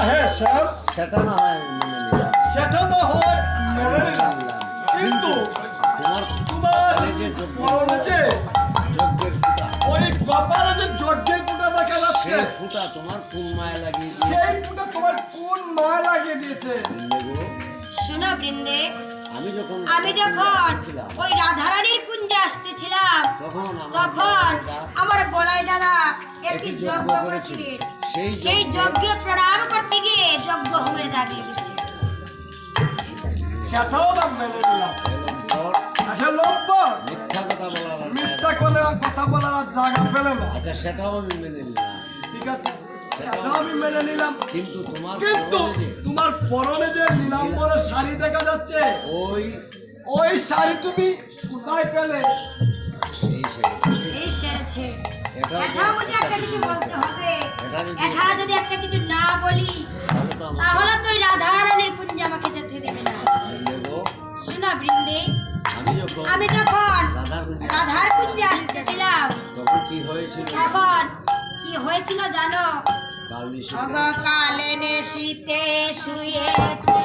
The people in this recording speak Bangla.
হ্যাঁ স্যার। সেটা না হয় সেটা না হয় কিন্তু তোমার পরনে যে ওই কপালে যে যজ্ঞের ফুটা দেখা যাচ্ছে। ফুটা তোমার কোন মায়া লাগিয়ে সেই ফুটা তোমার কোন মায়া লাগিয়ে দিয়েছে? শোনো বৃন্দে আমি যখন আমি যখন ওই রাধারানীর কুঞ্জে আসতেছিলাম তখন বলাই দাদা একটি যজ্ঞ করেছিলেন সেই যজ্ঞে- প্রণাম করতে গিয়ে যজ্ঞ হোমের দাগ সেটাও মেনে নিলাম মিথ্যা কথা বলার জায়গা পেলে না। আচ্ছা সেটাও আমি মেনে নিলাম। ঠিক আছে সেটাও আমি মেনে নিলাম। কিন্তু তোমার কিন্তু পরনে যে তোমার পরনে যে নীলাম্বরের শাড়ি দেখা যাচ্ছে ওই ওই শাড়ি তুমি কোথায় পেলে? এই সেরেছে এটা এটা একটা কিছু বলতে হবে এটা যদি- একটা কিছু না বলি তাহলে তো ওই রাধারানীর কুঞ্জে আমাকে যেতে দেবে না। শোনা বৃন্দে আমি যখন রাধার কুঞ্জে আসতেছিলাম তখন কি হয়েছিল? তখন কি হয়েছিল জানো? কাল শীতে শুয়েছিলাম